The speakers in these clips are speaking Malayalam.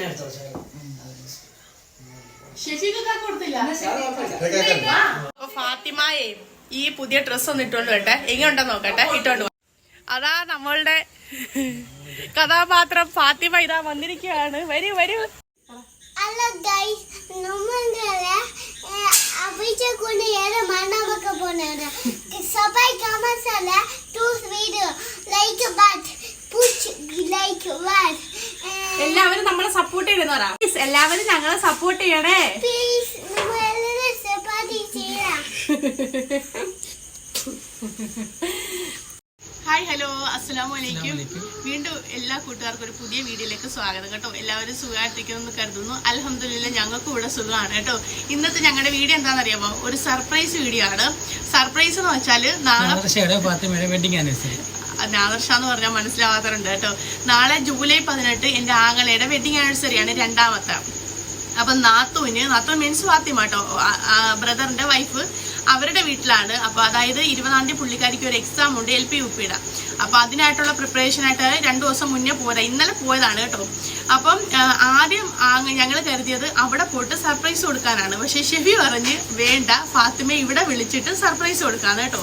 പിന്നെ എടുത്തോ ഫാത്തിമായെ ഈ പുതിയ ഡ്രസ് ഒന്ന് ഇട്ടോണ്ട് വരട്ടെ. എങ്ങനെയുണ്ടെന്ന് നോക്കട്ടെ. ഇട്ടോണ്ട് വാ. അതാ നമ്മളുടെ കഥാപാത്രം. ഫാത്തിമ ഇതാ വന്നിരിക്കുകയാണ്. വരൂ വരൂ. ഹലോ ഗൈസ് നമ്മളെ അഭിച്ച കൊണ്ട് ഏറെ മണ്ണമൊക്കെ പോണാണ്. സബായി കമസല ടൂസ് വീഡിയോ ലൈക്ക് ബട്ട് പുച്ച് ലൈക്ക് ബട്ട് എല്ലാവരും നമ്മളെ സപ്പോർട്ട് ചെയ്യണമെന്ന് പറ. എല്ലാവരും ഞങ്ങളെ സപ്പോർട്ട് ചെയ്യണേ. ഹായ് ഹലോ അസ്സലാമു അലൈക്കും വീണ്ടും എല്ലാ കൂട്ടുകാർക്കും ഒരു പുതിയ വീഡിയോയിലേക്ക് സ്വാഗതം കേട്ടോ. എല്ലാവരും സുഖമായിട്ടിരിക്കുമെന്ന് കരുതുന്നു. അലഹമില്ല ഞങ്ങൾക്കും ഇവിടെ സുഖമാണ് കേട്ടോ. ഇന്നത്തെ ഞങ്ങളുടെ വീഡിയോ എന്താണെന്നറിയാമോ? ഒരു സർപ്രൈസ് വീഡിയോ ആണ്. സർപ്രൈസ് എന്ന് വെച്ചാൽ നാളെ വെഡിങ് ആനിവേഴ്സറി നാദർഷ എന്ന് പറഞ്ഞാൽ മനസ്സിലാവാത്തവരുണ്ട് കേട്ടോ. നാളെ ജൂലൈ പതിനെട്ട് എന്റെ ആങ്ങളയുടെ വെഡിങ് ആനിവേഴ്സറിയാണ് രണ്ടാമത്തെ. അപ്പം നാത്തുവിന് നാത്തു മീൻസ് ഫാത്തിമ കേട്ടോ ബ്രദറിന്റെ വൈഫ് അവരുടെ വീട്ടിലാണ്. അപ്പൊ അതായത് ഇരുപതാം തീയതി പുള്ളിക്കാരിക്ക് ഒരു എക്സാം ഉണ്ട് എൽ പി യു പിയുടെ അപ്പൊ അതിനായിട്ടുള്ള പ്രിപ്പറേഷൻ ആയിട്ട് രണ്ടു ദിവസം മുന്നേ പോയതാ. ഇന്നലെ പോയതാണ് കേട്ടോ. അപ്പം ആദ്യം ഞങ്ങൾ കരുതിയത് അവിടെ പോയിട്ട് സർപ്രൈസ് കൊടുക്കാനാണ്. പക്ഷെ ഷെഫി പറഞ്ഞ് വേണ്ട ഫാത്തിമ ഇവിടെ വിളിച്ചിട്ട് സർപ്രൈസ് കൊടുക്കാന്ന് കേട്ടോ.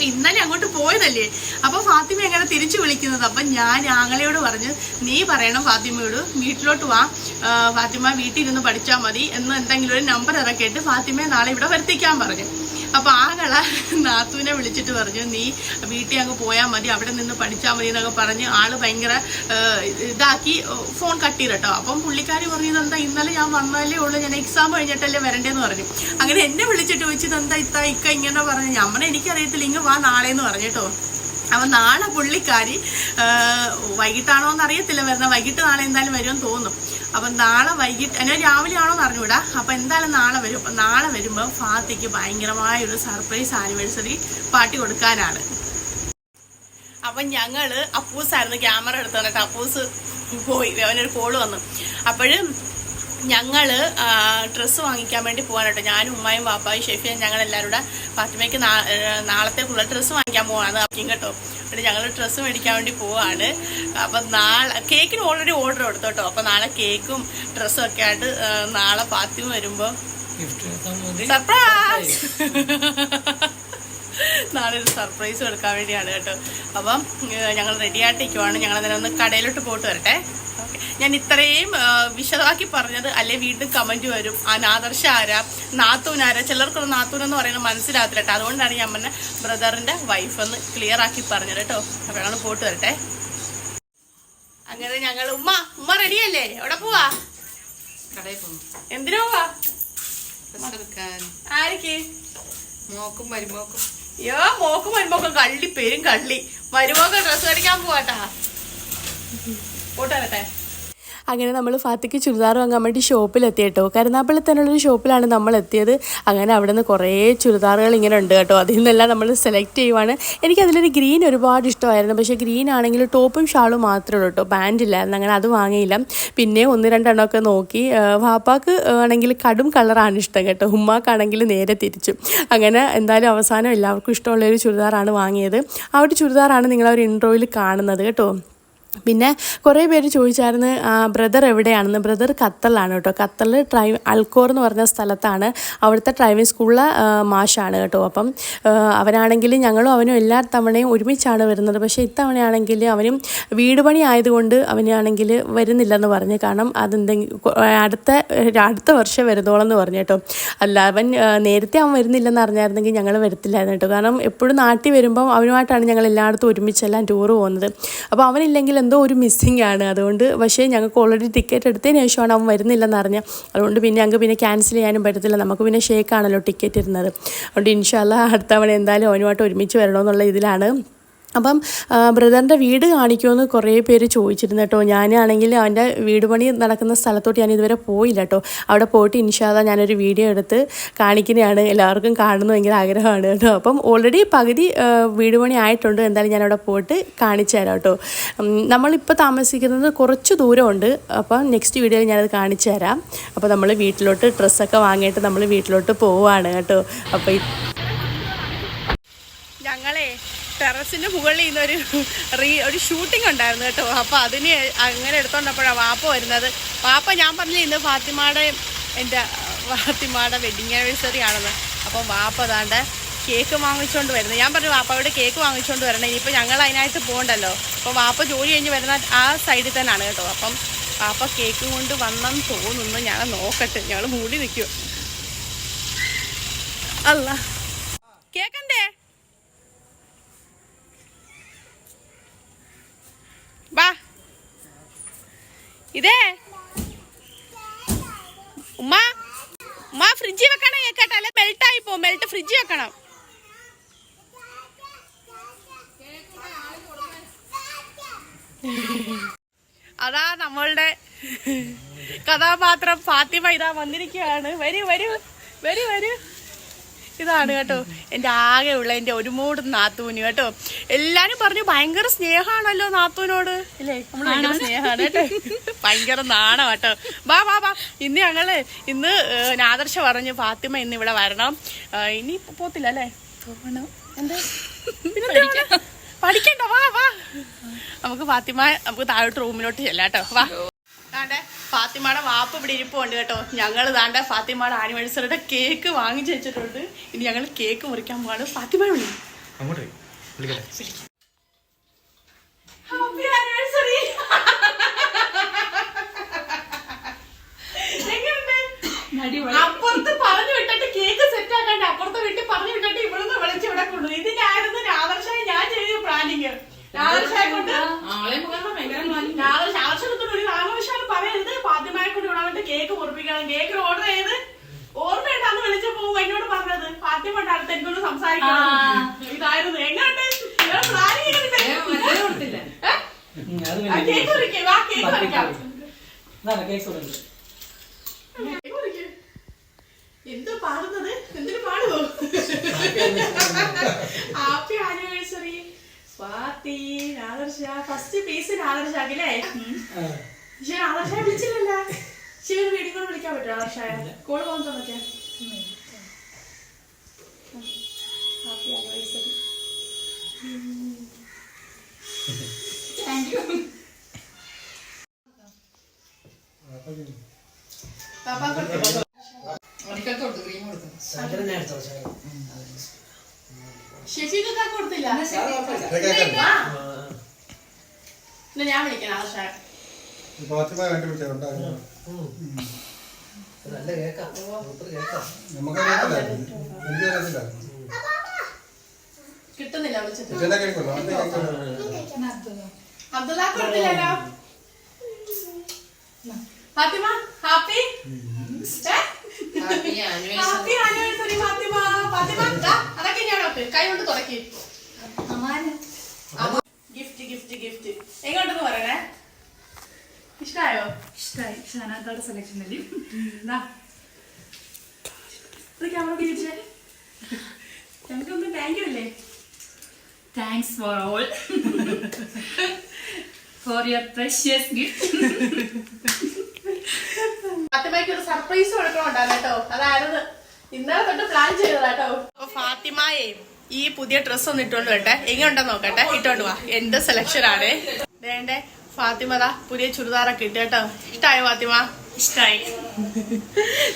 ഇന്നലെ അങ്ങോട്ട് പോയതല്ലേ? അപ്പൊ ഫാത്തിമ എങ്ങനെ തിരിച്ചു വിളിക്കുന്നത്? അപ്പൊ ഞാൻ ആങ്ങളയോട് പറഞ്ഞു നീ പറയണം ഫാത്തിമയോട് വീട്ടിലോട്ട് വാ. ഫാത്തിമ വീട്ടിൽ ഇരുന്ന് പഠിച്ചാൽ മതി. എന്ന് എന്തെങ്കിലും ഒരു നമ്പർ ഇറക്കിയിട്ട് ഫാത്തിമയെ നാളെ ഇവിടെ വരുത്തിക്കാൻ പറഞ്ഞു. അപ്പൊ ആകള നാത്തുവിനെ വിളിച്ചിട്ട് പറഞ്ഞു നീ വീട്ടിൽ അങ്ങ് പോയാൽ മതി അവിടെ നിന്ന് പഠിച്ചാൽ മതി എന്നൊക്കെ പറഞ്ഞ് ആൾ ഭയങ്കര ഇതാക്കി ഫോൺ കട്ട് ചെയ്തിട്ടോ. അപ്പം പുള്ളിക്കാരി പറഞ്ഞത് എന്താ ഇന്നലെ ഞാൻ വന്നാലേ ഉള്ളൂ ഞാൻ എക്സാം കഴിഞ്ഞിട്ടല്ലേ വരണ്ടേന്ന് പറഞ്ഞു. അങ്ങനെ എന്നെ വിളിച്ചിട്ട് ചോദിച്ചത് എന്താ ഇത്ത ഇക്ക ഇങ്ങനെ പറഞ്ഞു? ഞമ്മനെ എനിക്കറിയത്തില്ല ഇങ്ങ് വാ നാളെ എന്ന് പറഞ്ഞു കേട്ടോ. അപ്പൊ നാളെ പുള്ളിക്കാരി വൈകിട്ടാണോ എന്ന് അറിയത്തില്ല വരുന്ന വൈകിട്ട് നാളെ എന്തായാലും വരുമെന്ന് തോന്നും. അപ്പൊ നാളെ വൈകിട്ട് എന്നെ രാവിലെ ആണോ എന്ന് അറിഞ്ഞൂടാ അപ്പൊ എന്തായാലും നാളെ വരും. അപ്പൊ നാളെ വരുമ്പോൾ ഫാത്തിക്ക് ഭയങ്കരമായ ഒരു സർപ്രൈസ് ആനിവേഴ്സറി പാർട്ടി കൊടുക്കാനാണ്. അപ്പൊ ഞങ്ങൾ അപ്പൂസായിരുന്നു ക്യാമറ എടുത്തു തന്നിട്ട് അപ്പൂസ് പോയി. അവനൊരു കോൾ വന്നു. അപ്പോഴും ഞങ്ങൾ ഡ്രസ്സ് വാങ്ങിക്കാൻ വേണ്ടി പോകാൻ കേട്ടോ. ഞാനും ഉമ്മായും വാപ്പായും ഷെഫിയും ഞങ്ങൾ എല്ലാവരും കൂടെ ഫാത്തിമയ്ക്ക് നാളത്തേക്കുള്ള ഡ്രസ്സ് വാങ്ങിക്കാൻ പോവാണ് അപ്പം കേട്ടോ. എന്നിട്ട് ഞങ്ങൾ ഡ്രസ്സ് മേടിക്കാൻ വേണ്ടി പോവാണ്. അപ്പം നാളെ കേക്കിന് ഓൾറെഡി ഓർഡർ കൊടുത്തു കേട്ടോ. അപ്പം നാളെ കേക്കും ഡ്രസ്സും ഒക്കെ ആയിട്ട് നാളെ ഫാത്തിമ വരുമ്പോൾ സർപ്രൈസ് നാളെ ഒരു സർപ്രൈസ് കൊടുക്കാൻ വേണ്ടിയാണ് കേട്ടോ. അപ്പം ഞങ്ങൾ റെഡി ആയിട്ടിരിക്കുവാണ്. ഞങ്ങൾ അന്നേരം ഒന്ന് കടയിലോട്ട് പോയിട്ട് വരട്ടെ. ഞാൻ ഇത്രയും വിശദമാക്കി പറഞ്ഞത് അല്ലെ വീണ്ടും കമന്റ് വരും. ആ നാദർശ ആരാ? നാത്തൂൻ ആരാ? ചിലർക്കൊന്നും നാത്തൂൻ എന്ന് പറയുന്നത് മനസ്സിലാകത്തില്ല കേട്ടോ അതുകൊണ്ടാണ് ഞാൻ പറഞ്ഞ ബ്രദറിന്റെ വൈഫ് എന്ന് ക്ലിയർ ആക്കി പറഞ്ഞത് കേട്ടോ അപ്പൊ ഞങ്ങൾ പോട്ട് വരട്ടെ. അങ്ങനെ ഞങ്ങൾ ഉമ്മ ഉമ്മ റെഡിയല്ലേ എവിടെ പോവാ? എന്തിനാ പോവാ? മോക്കും മരുമോക്കും. യോ മോക്കും മരുമോക്കും കള്ളി പേരും കള്ളി. മരുമോക്കൾ ഡ്രസ് കടിക്കാൻ പോവാട്ടാ. പോട്ടെ അങ്ങനെ നമ്മൾ ഫാത്തിക്ക് ചുരിദാർ വാങ്ങാൻ വേണ്ടി ഷോപ്പിലെത്തി കേട്ടോ കരുനാപ്പള്ളി തന്നെയുള്ളൊരു ഷോപ്പിലാണ് നമ്മൾ എത്തിയത് അങ്ങനെ അവിടെ നിന്ന് കുറേ ചുരിദാറുകൾ ഇങ്ങനെ ഉണ്ട് കേട്ടോ. അതിൽ നിന്നെല്ലാം നമ്മൾ സെലക്ട് ചെയ്യുവാണ്. എനിക്ക് അതിലൊരു ഗ്രീൻ ഒരുപാട് ഇഷ്ടമായിരുന്നു. പക്ഷേ ഗ്രീൻ ആണെങ്കിൽ ടോപ്പും ഷാളും മാത്രമേ ഉള്ളൂ കേട്ടോ. പാന്റ് ഇല്ലായിരുന്നു. അങ്ങനെ അത് വാങ്ങിയില്ല. പിന്നെ ഒന്ന് രണ്ടെണ്ണമൊക്കെ നോക്കി. വാപ്പാക്ക് ആണെങ്കിൽ കടും കളറാണ് ഇഷ്ടം കേട്ടോ. ഉമ്മാക്കാണെങ്കിൽ നേരെ തിരിച്ചു. അങ്ങനെ എന്തായാലും അവസാനം എല്ലാവർക്കും ഇഷ്ടമുള്ളൊരു ചുരിദാറാണ് വാങ്ങിയത്. ആ ഒരു ചുരിദാറാണ് നിങ്ങൾ ആ ഒരു ഇൻട്രോയിൽ കാണുന്നത് കേട്ടോ. പിന്നെ കുറേ പേര് ചോദിച്ചായിരുന്നു ബ്രദർ എവിടെയാണെന്ന്? ബ്രദർ ഖത്തറിലാണ് കേട്ടോ. ഖത്തറിൽ ട്രൈ അൽക്കോർ എന്ന് പറഞ്ഞ സ്ഥലത്താണ് അവിടുത്തെ ഡ്രൈവിംഗ് സ്കൂളിലെ മാഷാണ് കേട്ടോ. അപ്പം അവനാണെങ്കിൽ ഞങ്ങളും അവനും എല്ലാ തവണയും ഒരുമിച്ചാണ് വരുന്നത്. പക്ഷേ ഇത്തവണയാണെങ്കിൽ അവനും വീട് പണി ആയതുകൊണ്ട് അവനാണെങ്കിൽ വരുന്നില്ലെന്ന് പറഞ്ഞു. കാരണം അതെന്തെങ്കിലും അടുത്ത അടുത്ത വർഷം വരുന്നോളം എന്ന് പറഞ്ഞു കേട്ടോ. അല്ല അവൻ നേരത്തെ അവൻ വരുന്നില്ലെന്ന് അറിഞ്ഞായിരുന്നെങ്കിൽ ഞങ്ങൾ വരത്തില്ലായിരുന്നു കേട്ടോ. കാരണം എപ്പോഴും നാട്ടിൽ വരുമ്പം അവനുമായിട്ടാണ് ഞങ്ങൾ എല്ലായിടത്തും ഒരുമിച്ചെല്ലാം ടൂർ പോകുന്നത്. അപ്പോൾ അവനില്ലെങ്കിൽ എന്തോ ഒരു മിസ്സിങ് ആണ്. അതുകൊണ്ട് പക്ഷേ ഞങ്ങൾക്ക് ഓൾറെഡി ടിക്കറ്റ് എടുത്തതിന് ശേഷമാണ് അവൻ വരുന്നില്ലെന്ന് അറിഞ്ഞ അതുകൊണ്ട് പിന്നെ ഞങ്ങൾക്ക് പിന്നെ ക്യാൻസൽ ചെയ്യാനും പറ്റത്തില്ല. നമുക്ക് പിന്നെ ഷേക്കാണല്ലോ ടിക്കറ്റ് ഇരുന്നത് അതുകൊണ്ട് ഇൻഷാല്ല അടുത്ത തവണ എന്തായാലും അവനുമായിട്ട് ഒരുമിച്ച് വരണമെന്നുള്ള ഇതിലാണ്. അപ്പം ബ്രദറിന്റെ വീട് കാണിക്കുമെന്ന് കുറേ പേര് ചോദിച്ചിരുന്നു കേട്ടോ. ഞാനാണെങ്കിൽ അവന്റെ വീട് പണി നടക്കുന്ന സ്ഥലത്തോട്ട് ഞാൻ ഇതുവരെ പോയില്ല കേട്ടോ. അവിടെ പോയിട്ട് ഇൻഷാദ ഞാനൊരു വീഡിയോ എടുത്ത് കാണിക്കുന്നതാണ്. എല്ലാവർക്കും കാണുന്നു ഭയങ്കര ആഗ്രഹമാണ് കേട്ടോ. അപ്പം ഓൾറെഡി പകുതി വീട് പണി ആയിട്ടുണ്ട്. എന്തായാലും ഞാൻ അവിടെ പോയിട്ട് കാണിച്ചു തരാം കേട്ടോ. നമ്മളിപ്പോൾ താമസിക്കുന്നത് കുറച്ച് ദൂരമുണ്ട്. അപ്പം നെക്സ്റ്റ് വീഡിയോയിൽ ഞാനത് കാണിച്ചു തരാം. അപ്പോൾ നമ്മൾ വീട്ടിലോട്ട് ഡ്രസ്സൊക്കെ വാങ്ങിയിട്ട് നമ്മൾ വീട്ടിലോട്ട് പോവുകയാണ് കേട്ടോ. അപ്പോൾ ഞങ്ങളെ ടെറസിന്റെ മുകളിൽ നിന്ന് ഒരു റീ ഒരു ഷൂട്ടിംഗ് ഉണ്ടായിരുന്നു കേട്ടോ. അപ്പോൾ അതിന് അങ്ങനെ എടുത്തോണ്ടപ്പോഴാണ് വാപ്പ വരുന്നത്. വാപ്പ ഞാൻ പറഞ്ഞില്ല ഇന്ന് ഫാത്തിമയുടെ എന്റെ ഫാത്തിമയുടെ വെഡിങ് ആനിവേഴ്സറി ആണെന്ന്. അപ്പം വാപ്പ അതാണ്ട് കേക്ക് വാങ്ങിച്ചുകൊണ്ട് വരുന്നത് ഞാൻ പറഞ്ഞു വാപ്പ അവിടെ കേക്ക് വാങ്ങിച്ചുകൊണ്ട് വരണം. ഇനിയിപ്പോൾ ഞങ്ങൾ അതിനായിട്ട് പോകണ്ടല്ലോ അപ്പോൾ വാപ്പ ജോലി കഴിഞ്ഞ് വരുന്ന ആ സൈഡിൽ തന്നെയാണ് കേട്ടോ. അപ്പം വാപ്പ കേക്ക് കൊണ്ട് വന്നെന്ന് തോന്നുന്നു. ഞാൻ നോക്കട്ടെ. ഞങ്ങൾ മൂടി നിൽക്കും അല്ല കേക്കണ്ടേ വാ ഇതേ. ഉമ്മ ഉമ്മ ഫ്രിഡ്ജിൽ വെക്കണം കേക്കട്ടെ. അല്ലെ മെൽട്ട് ആയി പോകും. മെൽട്ട് ഫ്രിഡ്ജിൽ വെക്കണം. അതാ നമ്മളുടെ കഥാപാത്രം ഫാത്തിമ ഇതാ വന്നിരിക്കുകയാണ്. വരൂ വരൂ. വരൂ വരൂ. ഇതാണ് കേട്ടോ. എന്റെ ഉള്ള എന്റെ ഒരു മൂട് നാത്തൂന് കേട്ടോ. എല്ലാരും പറഞ്ഞു ഭയങ്കര സ്നേഹമാണല്ലോ നാത്തൂനോട്. ഇല്ലേ? നമ്മൾ ഭയങ്കര സ്നേഹമാണ് കേട്ടോ. ഭയങ്കര നാണം കേട്ടോ. വാ വാ വാ. ഇന്ന് ഞങ്ങൾ ഇന്ന് ഏഹ്, നാദർശ പറഞ്ഞു ഫാത്തിമ ഇന്ന് ഇവിടെ വരണം. ഇനി പോത്തില്ല അല്ലേ? എന്താ? പഠിക്കണ്ട വാ വാ. നമുക്ക് ഫാത്തിമ നമുക്ക് താഴോട്ട് റൂമിലോട്ട് ചെല്ലാം കേട്ടോ. വാ. താണ്ടെ ഫാത്തിമയുടെ വാപ്പ് ഇവിടെ ഇരിപ്പുണ്ട് കേട്ടോ. ഞങ്ങൾ താണ്ടെ ഫാത്തിമയുടെ ആനിവേഴ്സറിയുടെ കേക്ക് വാങ്ങിച്ചു വെച്ചിട്ടുണ്ട്. ഇനി ഞങ്ങൾ കേക്ക് മുറിക്കാൻ പോവാണ്. ഫാത്തിമ വിളി. അങ്ങോട്ട് പോയി. ഹാപ്പി ആനിവേഴ്സറി അപ്പുറത്ത് പറഞ്ഞു വിട്ടിട്ട് കേക്ക് സെറ്റ് ആക്കണ്ട അപ്പുറത്തെ വീട്ടിൽ പറഞ്ഞു വിട്ടിട്ട് ഇവിടുന്ന് വിളിച്ച് ഇവിടെ കൊണ്ടു ഇതിനായിരുന്നു രാധർഷായി ഞാൻ ചെയ്ത പ്ലാനിങ് രാധർഷായെ കൊണ്ട് ആളെ മുഖം ഭയങ്കര രാധർഷ ആവശ്യത്തിന് ഒരു രാധർഷാണ് പറയരുത് ഫാത്തിമയെ കൊണ്ട് ഇവിടെ വന്നിട്ട് കേക്ക് മുറിപ്പിക്കണം. കേക്ക് ഓർഡർ ചെയ്ത്. ഓർമ്മയുണ്ടാന്ന് വിളിച്ചപ്പോ എന്നോട് പറഞ്ഞത് ഫാത്തിമ പണ്ടാടുത്ത് അടുത്ത് എന്നോട് സംസാരിക്കണം. ഇതായിരുന്നു. എങ്ങാണ്ട്? കേക്ക് മുറിക്ക്. കേക്ക് മുറിക്കാം. എന്ത് പാടുന്നത്? എന്തിനു പാടുവോ? ഹാപ്പി ആനിവേഴ്സറി സ്വാതി ആദർശ ഫസ്റ്റ് പീസ് നാദർശാക്കില്ലേ പക്ഷെ ആദർശ വിളിച്ചില്ലല്ല. ഒരു വീഡിയോ കോൾ വിളിക്കാൻ പറ്റുമോ? നാദർശായ കോൾ പോകാൻ നോക്കിയാ ഹാപ്പി ആനിവേഴ്സറി കൊടുത്തു കൊടുത്തില്ല. ഞാൻ വിളിക്കണം ആശായ ഫാത്തിമ കണ്ടുപിടിച്ചാൽ നല്ല കേക്കാം. കേക്കാം. നമുക്ക് അറിയത്തില്ലായിരുന്നു എനിക്ക് അറിയത്തില്ലായിരുന്നു കിട്ടുന്നില്ല Abdulla കൊടുത്തില്ലല്ലോ. Fathima happy? Happy anniversary. Happy anniversary Fathima. Fathima അതൊക്കെ ഞാൻ കൈ കൊണ്ട് തുടക്കി. ഗിഫ്റ്റ് ഗിഫ്റ്റ് ഗിഫ്റ്റ് എങ്ങോട്ടെന്ന് പറയണേ ഇഷ്ടായോ? ഇഷ്ടായി. ഷാനാത്തോടെ സെലക്ഷൻ അല്ലേ ക്യാമറ തിരിച്ചേ ഞങ്ങൾക്കൊന്നും താങ്ക് യു അല്ലേ? Thanks for all for your precious gift ഫാത്തിമയ്ക്ക് ഒരു സർപ്രൈസ് കൊടുക്കണുണ്ടായിരുന്നു കേട്ടോ. അതായിരുന്നു ഇന്നലെ തൊട്ട് പ്ലാൻ ചെയ്തതാട്ടോ അപ്പൊ ഫാത്തിമയെ ഈ പുതിയ ഡ്രസ്സ് ഒന്ന് ഇട്ടോണ്ട് വരട്ടെ. എങ്ങനെയുണ്ടെന്ന് നോക്കട്ടെ. ഇട്ടോണ്ട് വാ. എന്റെ സെലക്ഷൻ ആണ്? വേണ്ടേ? ഫാത്തിമ പുതിയ ചുരിദാറൊക്കെ ഇട്ട് കേട്ടോ. ഇഷ്ടായോ ഫാത്തിമ? ഇഷ്ടായി.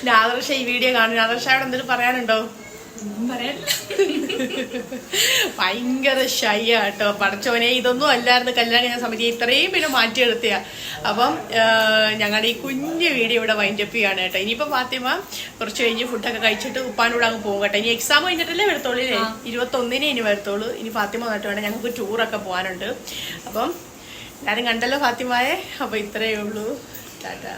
നാദർഷ ഈ വീഡിയോ കാണും. നാദർഷയോട് എന്തെങ്കിലും പറയാനുണ്ടോ? ഭയങ്കര ഷൈ കേട്ടോ. പടച്ചോനെ ഇതൊന്നും അല്ലായിരുന്നു. കല്യാണം കഴിഞ്ഞ സമയത്ത് ഇത്രയും പിന്നെ മാറ്റിയെടുത്തിയ. അപ്പം ഞങ്ങളുടെ ഈ കുഞ്ഞു വീഡിയോ ഇവിടെ വൈൻഡപ്പ് ചെയ്യാണ് കേട്ടോ. ഇനിയിപ്പോ ഫാത്തിമ കുറച്ച് കഴിഞ്ഞ് ഫുഡൊക്കെ കഴിച്ചിട്ട് ഉപ്പാനൂടെ അങ്ങ് പോകും കേട്ടോ. ഇനി എക്സാം കഴിഞ്ഞിട്ടല്ലേ വരത്തുള്ളൂ അല്ലേ ഇരുപത്തൊന്നിനെ ഇനി വരത്തുള്ളൂ. ഇനി ഫാത്തിമ വന്നിട്ട് വേണം ഞങ്ങൾക്ക് ടൂറൊക്കെ പോകാനുണ്ട് അപ്പം എല്ലാരും കണ്ടല്ലോ ഫാത്തിമായെ? അപ്പൊ ഇത്രയേ ഉള്ളൂ. ടാറ്റാ.